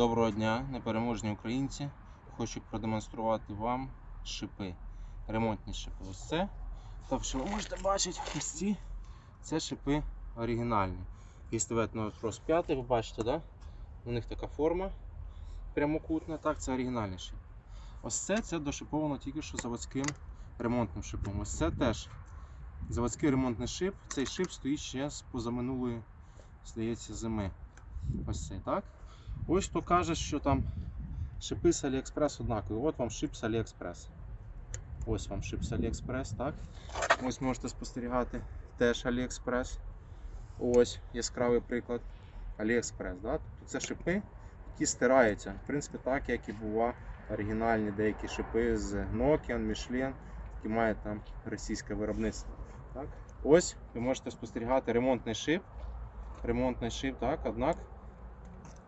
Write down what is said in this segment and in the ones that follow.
Доброго дня, непереможні українці. Хочу продемонструвати вам шипи, ремонтні шипи. Ось це. Тобто, ви можете бачити, ось ці це шипи оригінальні. Гістовет Крос 5, ви бачите, да? у них така форма прямокутна, так, це оригінальний шип. Ось це, це дошиповано тільки що заводським ремонтним шипом. Ось це теж заводський ремонтний шип. Цей шип стоїть ще з позаминулої, здається, зими. Ось цей, так? Ось хто каже, що там шипи з Аліекспрес однакові. От вам шип з Аліекспрес. Ось вам шип з Аліекспрес, так? Ось можете спостерігати теж Аліекспрес. Ось яскравий приклад. Аліекспрес. Да? Тобто це шипи, які стираються. В принципі, так, як і бува оригінальні деякі шипи з Nokian, Michelin, які мають там російське виробництво. Так? Ось ви можете спостерігати ремонтний шип. Ремонтний шип, так, однак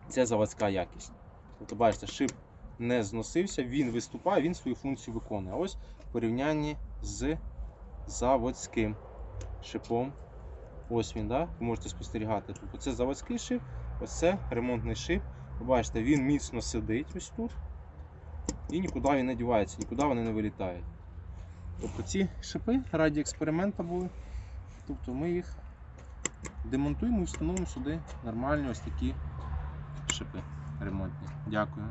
це заводська якість. Тобто, бачите, шип не зносився, він виступає, він свою функцію виконує. Ось в порівнянні з заводським шипом. Ось він, да? ви можете спостерігати. Тобто це заводський шип, ось це ремонтний шип. Ви бачите, він міцно сидить ось тут. І нікуди він не дівається, нікуди вони не вилітають. Тобто ці шипи раді експерименту були. Тобто ми їх демонтуємо і встановимо сюди нормальні ось такі шипи ремонтні. Дякую.